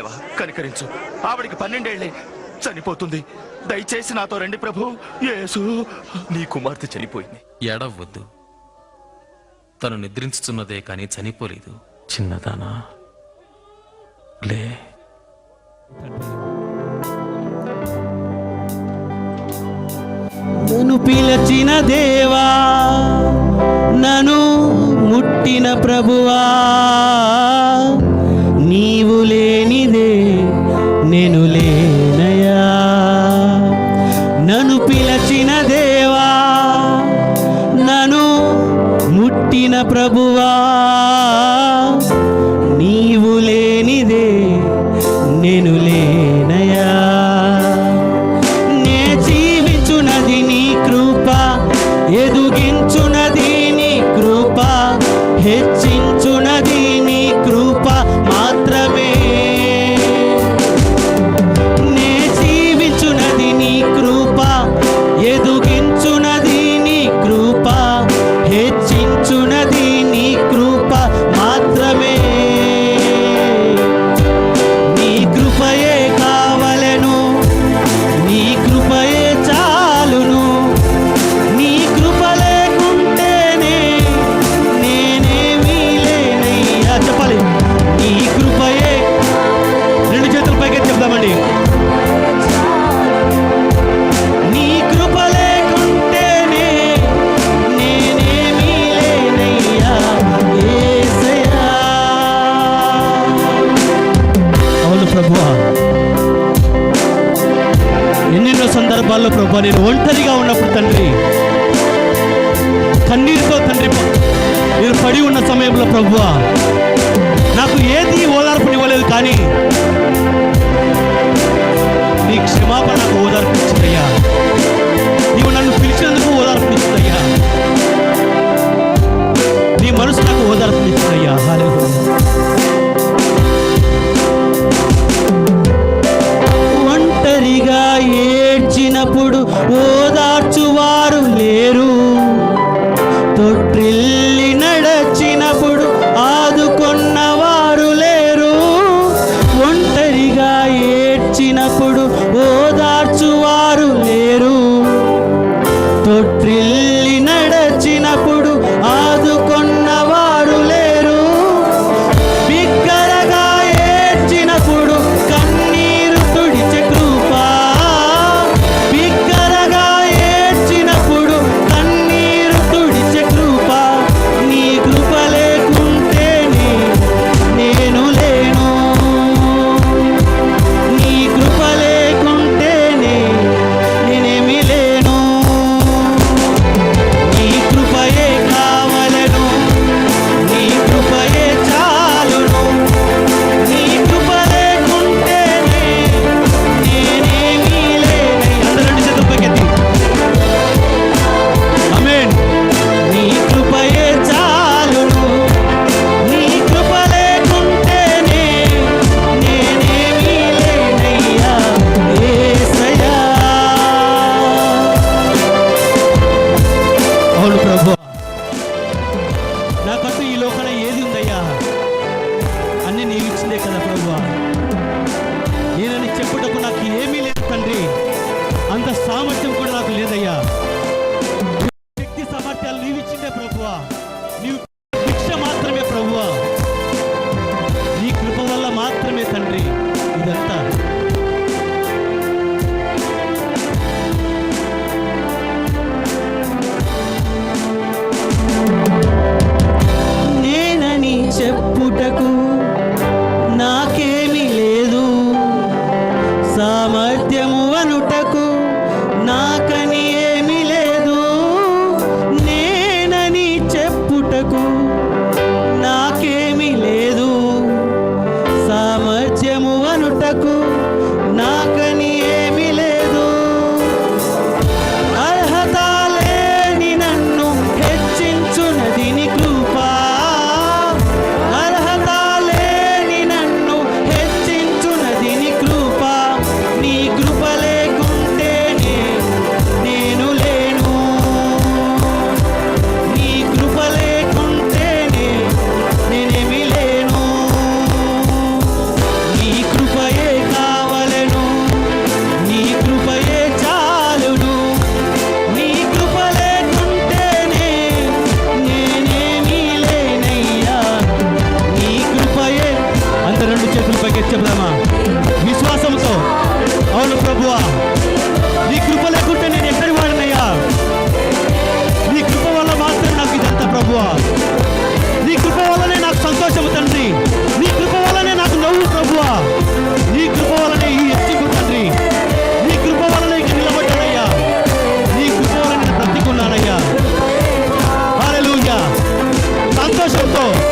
దేవా కనికరించు. ఆవిడికి పన్నెండేళ్ళే చనిపోతుంది. దయచేసి నాతో రండి ప్రభు. యేసు. నీ కుమార్తె చనిపోయింది. ఏడవద్దు తను నిద్రించుతున్నదే కానీ చనిపోలేదు. చిన్నదానా? లే. నన్ను పిలచిన దేవా నను ముట్టిన ప్రభువా. నను పిలచిన దేవా నను ముట్టిన ప్రభువా నీవు లేనిదే నేను లే ప్రభు. ఎన్నెన్నో సందర్భాల్లో ప్రభు నేను ఒంటరిగా ఉన్నప్పుడు తండ్రి కన్నీరుతో తండ్రి నేను పడి ఉన్న సమయంలో ప్రభు నాకు ఏది ఓదార్పునివ్వలేదు కానీ నీ క్షమాపణ నాకు ఓదార్పు சாமர்த்தியம் 哦